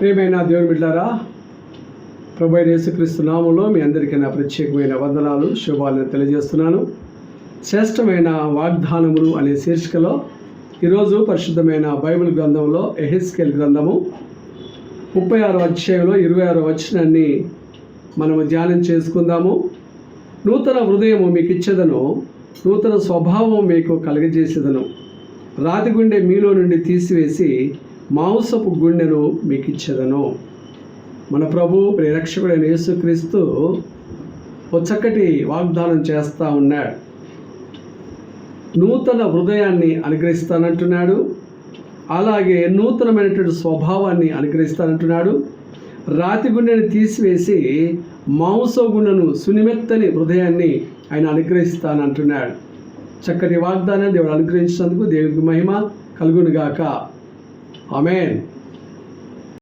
ప్రియమైన దేవుని బిడ్డారా ప్రభు యేసుక్రీస్తు నామంలో మీ అందరికీ నా ప్రత్యేకమైన వందనాలు శుభాలను తెలియజేస్తున్నాను. శ్రేష్టమైన వాగ్దానములు అనే శీర్షికలో ఈరోజు పరిశుద్ధమైన బైబిల్ గ్రంథంలో ఎహెస్కెల్ గ్రంథము ముప్పై ఆరో అధ్యాయంలో ఇరవై ఆరో వచనాన్ని మనము ధ్యానం చేసుకుందాము. నూతన హృదయము మీకు ఇచ్చేదను నూతన స్వభావం మీకు కలగజేసేదను. రాతి గుండె మీలో నుండి తీసివేసి మాంసపు గుండెను మీకు ఇచ్చేదను మన ప్రభు ప్రిరక్షకుడైన యేసుక్రీస్తు ఓ చక్కటి వాగ్దానం చేస్తూ ఉన్నాడు. నూతన హృదయాన్ని అనుగ్రహిస్తానంటున్నాడు. అలాగే నూతనమైనటువంటి స్వభావాన్ని అనుగ్రహిస్తానంటున్నాడు. రాతి గుండెని తీసివేసి మాంస గుండెను సునిమెత్తని హృదయాన్ని ఆయన అనుగ్రహిస్తానంటున్నాడు. చక్కటి వాగ్దానాన్ని దేవుడు అనుగ్రహించినందుకు దేవుడికి మహిమ కలుగునుగాక. Amen.